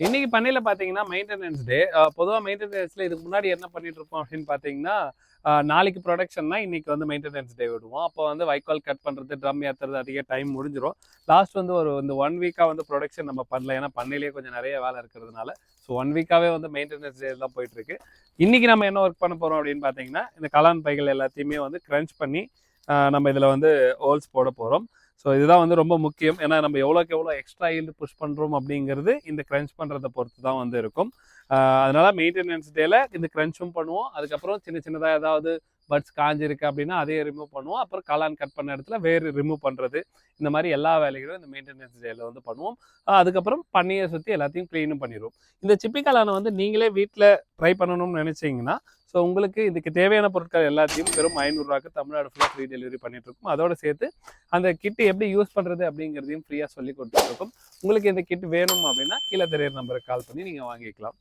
இன்னைக்கு பண்ணையில் பார்த்தீங்கன்னா மெயின்டெனன்ஸ் டே பொதுவாக மெயின்டெனன்ஸில் இதுக்கு முன்னாடி என்ன பண்ணிட்டு இருப்போம் அப்படின்னு பார்த்தீங்கன்னா நாளைக்கு ப்ரொடக்ஷன்னா இன்னைக்கு வந்து மெயின்டெனன்ஸ் டே விடுவோம். அப்போ வந்து வைக்கால் கட் பண்ணுறது ட்ரம் ஏத்துறது அதிக டைம் முடிஞ்சிடும் லாஸ்ட் வந்து ஒரு இந்த ஒன் வீக்காக வந்து ப்ரொடக்ஷன் நம்ம பண்ணல. ஏன்னா பண்ணையிலேயே கொஞ்சம் நிறைய வேலை இருக்கிறதுனால. ஸோ ஒன் வீக்காவே வந்து மெயின்டெனன்ஸ் டே தான் போயிட்டு இன்றைக்கி நம்ம என்ன ஒர்க் பண்ண போகிறோம் அப்படின்னு பார்த்தீங்கன்னா இந்த கலான் பைகள் எல்லாத்தையுமே வந்து க்ரன்ச் பண்ணி நம்ம இதில் வந்து ஹோல்ஸ் போட போகிறோம் ஸோ இதுதான் வந்து ரொம்ப முக்கியம். ஏன்னா நம்ம எவ்வளோக்கு எவ்வளோ எக்ஸ்ட்ரா ஈல்டு புஷ் பண்ணுறோம் அப்படிங்கிறது இந்த க்ரன்ச் பண்ணுறதை பொறுத்து தான் வந்து இருக்கும். அதனால மெயின்டெனன்ஸ் டேல இந்த க்ரன்ச்சும் பண்ணுவோம். அதுக்கப்புறம் சின்ன சின்னதாக ஏதாவது பட்ஸ் காஞ்சிருக்கு அப்படின்னா அதையே ரிமூவ் பண்ணுவோம். அப்புறம் காளான் கட் பண்ண இடத்துல வேறு ரிமூவ் பண்ணுறது இந்த மாதிரி எல்லா வேலைகளும் இந்த மெயின்டெனன்ஸ் டேயில் வந்து பண்ணுவோம். அதுக்கப்புறம் பண்ணியை சுற்றி எல்லாத்தையும் க்ளீனும் பண்ணிடுவோம். இந்த சிப்பி காளானை வந்து நீங்களே வீட்டில் ட்ரை பண்ணணும்னு நினச்சிங்கன்னா ஸோ உங்களுக்கு இதுக்கு தேவையான பொருட்கள் எல்லாத்தையும் வெறும் ஐநூறுரூவாக்கு தமிழ்நாடு ஃபுல்லாக ஃப்ரீ டெலிவரி பண்ணிட்டுருக்கோம் அதோடு அதோட சேர்த்து அந்த கிட்டு எப்படி யூஸ் பண்ணுறது அப்படிங்கிறதையும் ஃப்ரீயாக சொல்லி கொடுத்துருக்கோம் உங்களுக்கு இந்த கிட் வேணும் அப்படின்னா கீழே தெரியற நம்பருக்கு கால் பண்ணி நீங்கள் வாங்கிக்கலாம்.